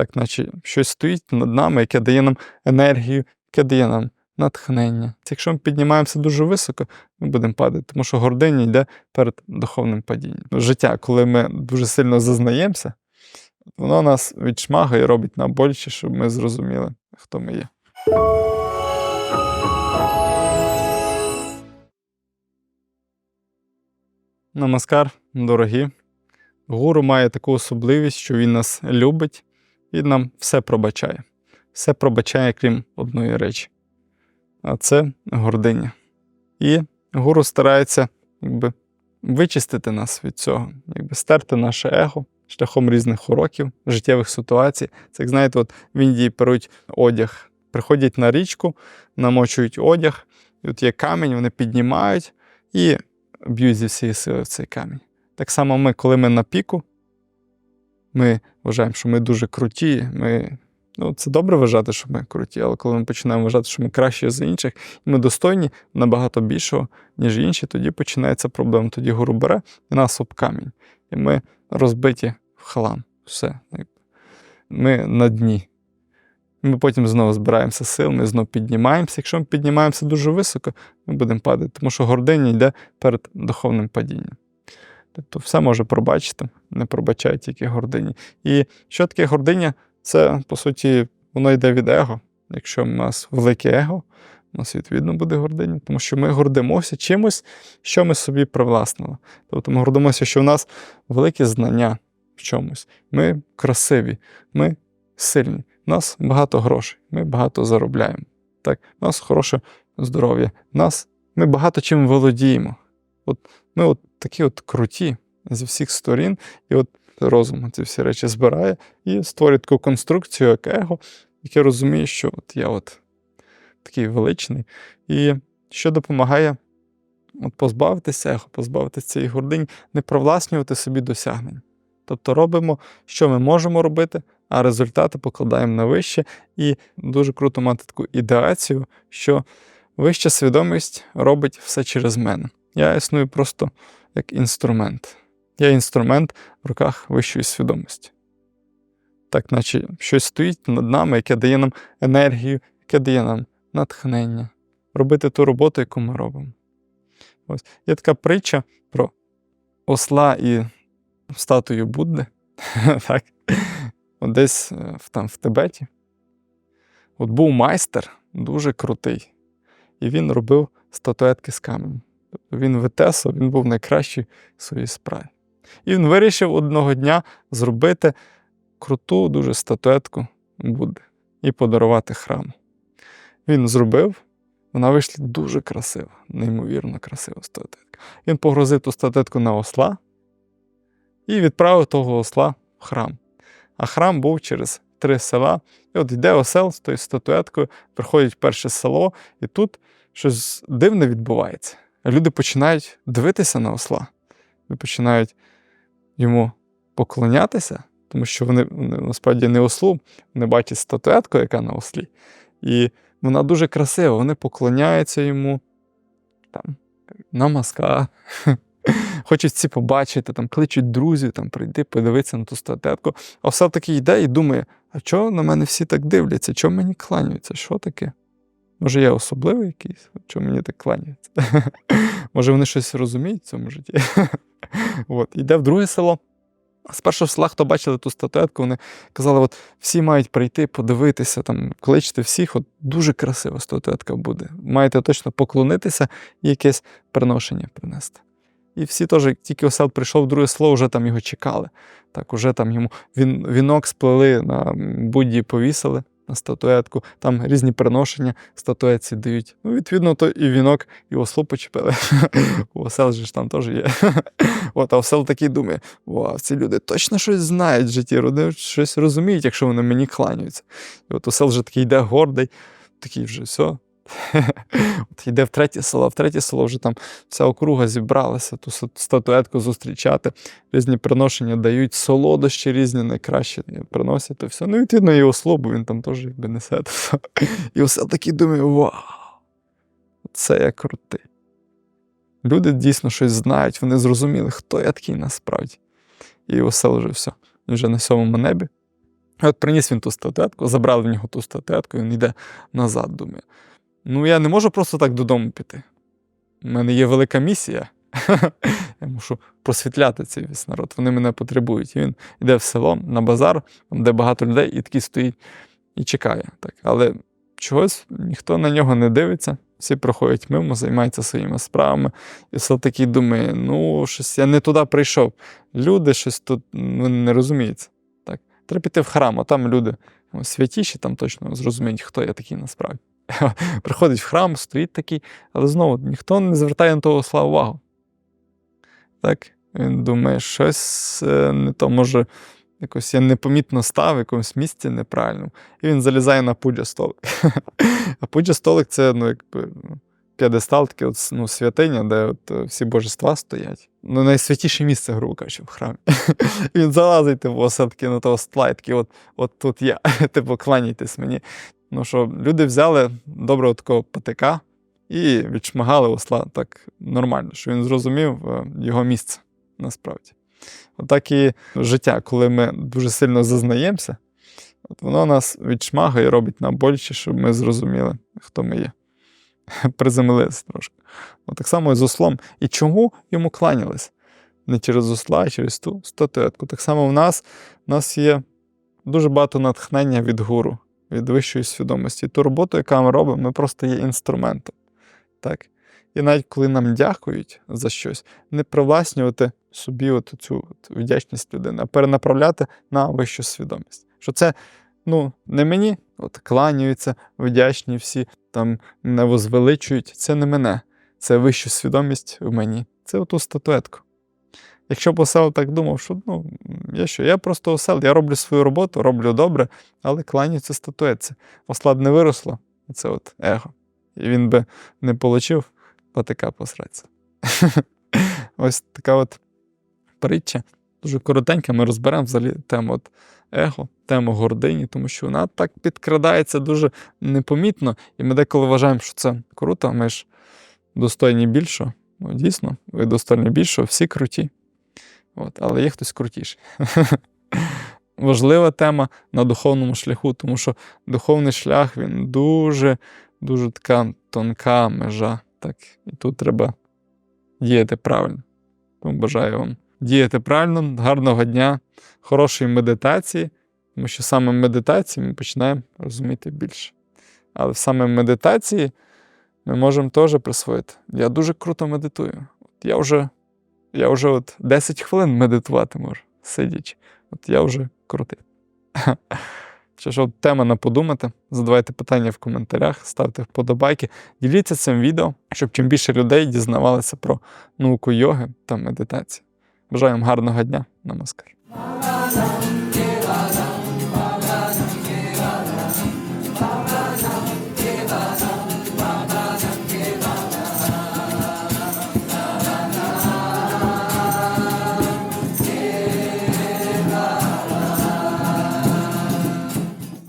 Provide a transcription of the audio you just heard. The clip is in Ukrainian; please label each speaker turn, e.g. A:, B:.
A: Так, наче щось стоїть над нами, яке дає нам енергію, яке дає нам натхнення. Якщо ми піднімаємося дуже високо, ми будемо падати, тому що гординя йде перед духовним падінням. Життя, коли ми дуже сильно зазнаємося, воно нас відшмагає робить нам боляче, щоб ми зрозуміли, хто ми є. Намаскар, дорогі. Гуру має таку особливість, що він нас любить і нам все пробачає. Все пробачає, крім одної речі. А це гординя. І гуру старається якби, вичистити нас від цього, якби стерти наше его шляхом різних уроків, життєвих ситуацій. Це, як знаєте, от в Індії перуть одяг, приходять на річку, намочують одяг, і от є камінь, вони піднімають і б'ють зі всієї сили в цей камінь. Так само ми, коли ми на піку, ми вважаємо, що ми дуже круті. Ми, ну, Це добре вважати, що ми круті, але коли ми починаємо вважати, що ми кращі за інших, і ми достойні набагато більшого, ніж інші, тоді починається проблема. Тоді гуру бере і нас об камінь. І ми розбиті в хлам. Все. Ми на дні. Ми потім знову збираємося сил, ми знову піднімаємося. Якщо ми піднімаємося дуже високо, ми будемо падати, тому що гординя йде перед духовним падінням. Тобто все може пробачити, не пробачає тільки гордині. І що таке гординя? Це, по суті, воно йде від его. Якщо в нас велике его, у нас відповідно буде гординя, тому що ми гордимося чимось, що ми собі привласнили. Тобто ми гордимося, що в нас великі знання в чомусь. Ми красиві, ми сильні, у нас багато грошей, ми багато заробляємо. Так, У нас хороше здоров'я, нас, ми багато чим володіємо. От Ми от такі от круті зі всіх сторін, і от розум ці всі речі збирає і створює таку конструкцію, як его, яке розуміє, що от я от такий величний. І що допомагає от позбавитися его, позбавитися цієї гордині, не привласнювати собі досягнень. Тобто робимо, що ми можемо робити, а результати покладаємо на вище. І дуже круто мати таку ідеацію, що вища свідомість робить все через мене. Я існую просто як інструмент. Я інструмент в руках вищої свідомості. Так, наче щось стоїть над нами, яке дає нам енергію, яке дає нам натхнення, робити ту роботу, яку ми робимо. Ось. Є така притча про осла і статую Будди. так. От Десь е, там в Тибеті. От був майстер дуже крутий, і він робив статуетки з каменю. Він витесав, він був найкращий в своїй справі. І він вирішив одного дня зробити круту дуже статуетку Будди і подарувати храму. Він зробив, вона вийшла дуже красива, неймовірно красива статуетка. Він погрозив ту статуетку на осла і відправив того осла в храм. А храм був через три села. І от йде осел з тою статуеткою, приходить в перше село, і тут щось дивне відбувається. Люди починають дивитися на осла, вони починають йому поклонятися, тому що вони, вони насправді не ослу, вони бачать статуетку, яка на ослі. І вона дуже красива, вони поклоняються йому там, намаска. Хочуть ці побачити, там, кличуть друзів, там, прийти, подивитися на ту статуетку. А все таки йде і думає: а чого на мене всі так дивляться? Чого мені кланяються? Що таке? Може, я особливий якийсь? Чому мені так кланяються? Може, вони щось розуміють в цьому житті? От, Йде в друге село. З першого села, хто бачили ту статуетку, вони казали, от всі мають прийти, подивитися, там, кличте всіх, от дуже красива статуетка буде. Маєте точно поклонитися і якесь приношення принести. І всі теж, як тільки осел прийшов в друге село, вже там його чекали. Так, уже там йому він, вінок сплели, на будді повісили на статуетку, там різні приношення статуетці дають. Ну, відповідно, то і вінок, і ослу почепили. У осел же ж там теж є. От, А осел такий думає: вау, ці люди точно щось знають в житті, вони щось розуміють, якщо вони мені кланяються. І от осел вже такий йде гордий, такий вже все. От Йде в третє село, в третє село вже там вся округа зібралася, ту статуетку зустрічати, різні приношення дають, солодощі різні найкращі приносять то все. Ну, відповідно, і осло, бо він там теж якби несе. І все таки думає, вау, це я крутий. Люди дійсно щось знають, вони зрозуміли, хто я такий насправді. І осел вже все. Він вже на сьомому небі. От приніс він ту статуетку, забрали в нього ту статуетку, він йде назад, думає. Ну, я не можу просто так додому піти. У мене є велика місія. Я мушу просвітляти цей весь народ. Вони мене потребують. І він йде в село на базар, де багато людей, і такий стоїть і чекає. Так. Але чогось ніхто на нього не дивиться, всі проходять мимо, займаються своїми справами. І все такий думає: ну, щось я не туди прийшов. Люди щось тут ну, не розуміють. Так. Треба піти в храм, а там люди святіші, там точно зрозуміють, хто я такий насправді. Приходить в храм, стоїть такий, але знову ніхто не звертає на того осла увагу. Так, він думає, щось е, не то, може, якось я непомітно став в якомусь місці неправильному. І він залізає на пуджа столик. а пуджа столик це ну, якби, ну, п'єдестал, таке от, ну, святиня, де от, е, всі божества стоять. Ну, найсвятіше місце, грубо кажучи, в храмі. Він залазить, типу, все-таки на того стола, і такий, от, от тут я, типу, кланяйтесь мені. Ну що, люди взяли доброго такого патика і відшмагали осла так нормально, що він зрозумів е, його місце насправді. Отак і життя, коли ми дуже сильно зазнаємося, от воно нас відшмагає і робить нам боляче, щоб ми зрозуміли, хто ми є. Приземлилися трошки. От так само і з ослом. І чому йому кланялись? Не через осла, а через ту статуетку. Так само в нас, в нас є дуже багато натхнення від гуру, від вищої свідомості. Ту роботу, яку ми робимо, ми просто є інструментом. Так? І навіть коли нам дякують за щось, не привласнювати собі от цю от вдячність людини, а перенаправляти на вищу свідомість. Що це ну, не мені, от кланяються, вдячні всі, там не возвеличують. Це не мене, це вища свідомість в мені. Це оту статуетку. Якщо б осел так думав, що ну, я що, я просто осел, я роблю свою роботу, роблю добре, але кланяються статуетці. Осла б не виросло, це от его. І він би не отримав патика посратися. Ось така от притча. Дуже коротенька, ми розберемо взагалі тему от его, тему гордині, тому що вона так підкрадається дуже непомітно, і ми деколи вважаємо, що це круто, ми ж достойні більшого. Ну, дійсно, ви достойні більшого, всі круті. От, але є хтось крутіший. Важлива тема на духовному шляху, тому що духовний шлях він дуже, дуже така тонка межа. Так, І тут треба діяти правильно. Тому бажаю вам діяти правильно, гарного дня, хорошої медитації, тому що саме медитації ми починаємо розуміти більше. Але саме медитації ми можемо теж присвоїти. Я дуже круто медитую. От я вже я вже от 10 хвилин медитувати можу, сидячи. От я вже крутий. Що ж, тема на подумати. Задавайте питання в коментарях, ставте вподобайки, діліться цим відео, щоб чим більше людей дізнавалися про науку йоги та медитації. Бажаю вам гарного дня, намаскар.